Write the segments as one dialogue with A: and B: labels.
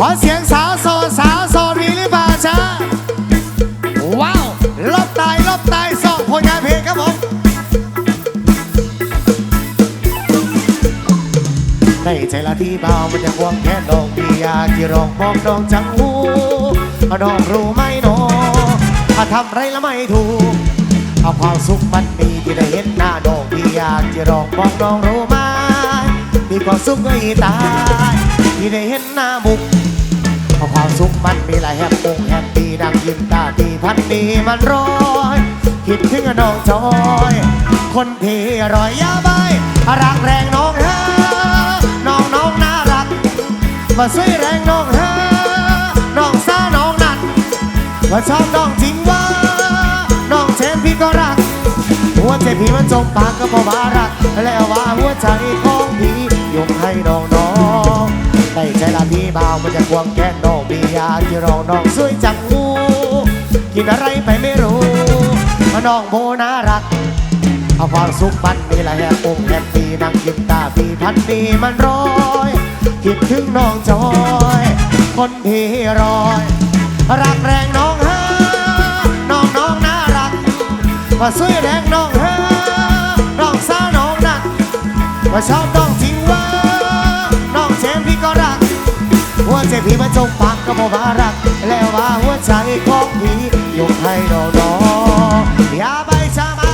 A: ขอเสียงสาวโสดสาวโสดมีหรือเปล่าจ๊ะว้าวลบตายลบตายสองผลงานเพลงครับผมในใจละที่เบามันจะควงแค่ดอกเบียร์ที่ร้องบอกน้องจังหูน้องรู้ไหมน้องถ้าทำไรแล้วไม่ถูกเอาความสุขมันมีที่ได้เห็นหน้าน้องที่อยากจะร้องบอกน้องรู้ไหมมีความสุขก็อีตายที่ได้เห็นหน้าบุก เพราะความสุขมันมีหลายแฮปปี้แฮปปี้ดังยิ้มตาตีพันดีมันร้อยคิดถึงน้องจอย คนที่รอยยาใบรักแรงน้องเฮอน้องน้องน่ารักมาช่วยแรงน้องเฮอน้องซาน้องนัดว่าชอบน้องจริงว่าน้องเชนพี่ก็รัก หัวใจพี่มันจมปากก็เพราะว่ารัก แล้วว่าหัวใจของพี่ยกให้น้องน้อง ในใจละพี่บ่าวมันจะควงแก้นน้องมียาที่รองน้องสวยจังงูกินอะไรไปไม่รู้มาน้องโบน่ารัก เอาความสุขมันมีหลายแฮปปี้แฮปปี้นั่งยิ้มตาพี่พันดีมันร้อยคิดถึงน้องจอย คนที่รอย รักแรงน้องเฮอน้องน้องน่ารักว่าสวยแรงน้องเฮอน้องสาวน้องนักว่าชอบน้องจ วใจพี่มันจมปากก็บอกว่ารัก แล้วว่าหัวใจของพี่ยกให้น้องน้ออย่าไปช้ามา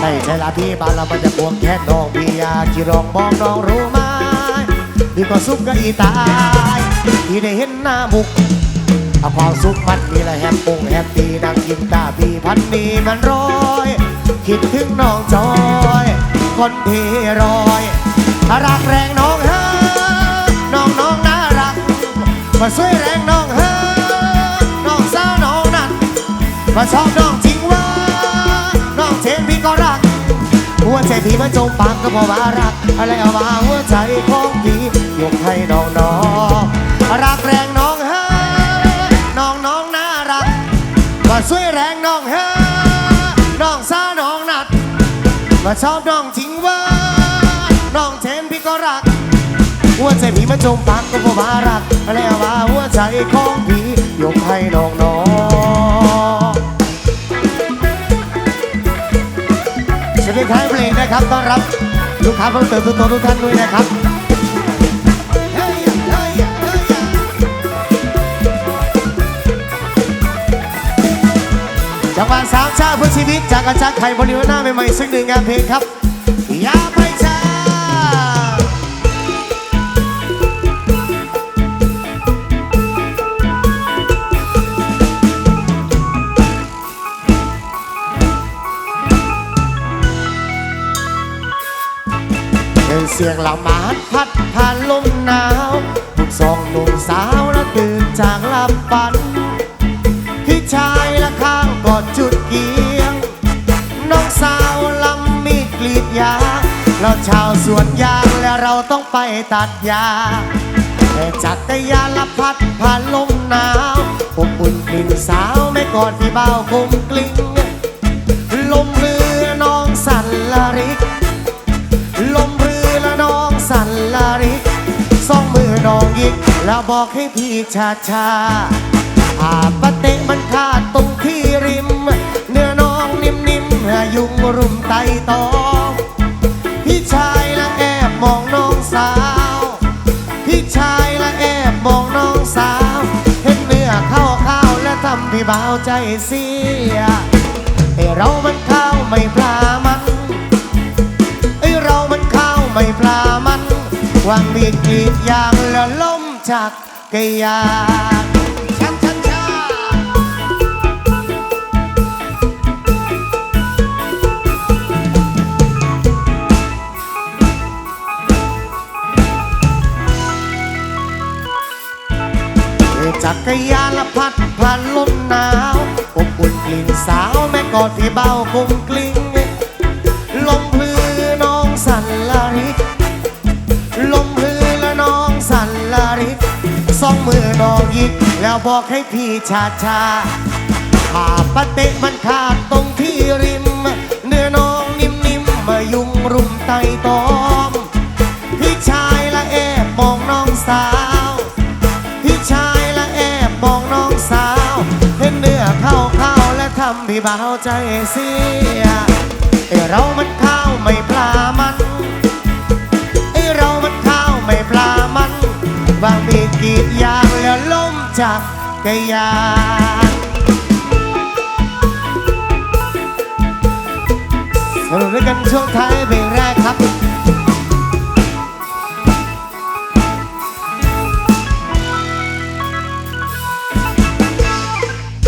A: ในใจละพี่บานเรามันจะพวงแค่น้องพี่อยากที่ร้องมองน้องรู้ไหมพี่ก็สุขก็อีตาย ที่ได้เห็นหน้าบุกเอาความสุขมันมีอะแฮปปี้แฮปปี้นั่งยิ้มตาพี่พันนี้มันร้อย คิดถึงน้องจอย คนที่รอยรักแรงน้องเฮอน้องน้องน่ารัก มาช่วยแรงน้องเฮอน้องสาวน้องนั่นมาชอบน้องจริงว่า น้องเชนพี่ก็รัก หัวใจพี่มันจมปากก็เพราะว่ารัก อะไรเอามาหัวใจของพี่ยกให้น้องน้อง รักแรงน้องเฮ้น้องน้องน่ารักมาช่วยแรงน้องเฮ้น้องซาน้องนัดมาชอบน้องจริงว่าน้องเชนพี่ก็รักหัวใจพี่มันจมปากก็เพราะว่ารักอะไรเอาหัวใจของพี่ยกให้น้องน้องสวัสดีท้ายเพลงนะครับต้อนรับลูกค้าเพิ่มเติมทุกตัวทุกท่านด้วยนะครับ จังหวะสามชาเพื่อชีวิตจากอาจารย์ไข่บริวนาใหม่ๆสักหนึ่งงานเพลงครับอย่าไปช้าเป็นเสียงละมาดพัดผ่านลมหนาวทุกสองหนุ่มสาวและตื่นจากหลับฝันพี่ชายละข้า งกอดจุดเกียง น้องสาวลำมีกรีดยางเราชาวสวนยางและเราต้องไปตัดยาแต่จัดกรยาละพัดผ่านลมหนาวอบอุ่นกลิ่นสาวไม่กอดพี่เบาคมกลิ้งลมเรือน้องสันละริก ลมเรือและน้องสันละริกสองมือน้องยิกแล้วบอกให้พี่ชาชาอาปะเตะมันขาดตรงที่ริ ๆยุงรุมไตตองพี่ชายละแอบมองน้องสาว พี่ชายละแอบมองน้องสาว เห็นเนื้อเข้าข้าวและทำพี่เบาใจเสียไอเรามันข้าวไม่ปลามันไอเรามันข้าวไม่ปลามันวางมีดกรีดยางแล้วล้มจากกระยา จักรยานละพัดพันลมหนาวอบอุ่นกลิ่นสาวแม่กอดที่เบาคงกลิ้งลมพือน้องสันละริกลมพลือและน้องสันละริกสองมือน้องยิกแล้วบอกให้พี่ชาชาขาปะเตะมันขาดตรงที่ องน้องสาว เห็นเนื้อเข้าเข้าและทำพี่เบาใจเสียไอเรามันข้าวไม่ปลามันไอเรามันข้าวไม่ปลามันวางมีกีดยางแล้วล้มจากกยานสรุปด้วยกันช่วงท้ายเพลงแรกครับ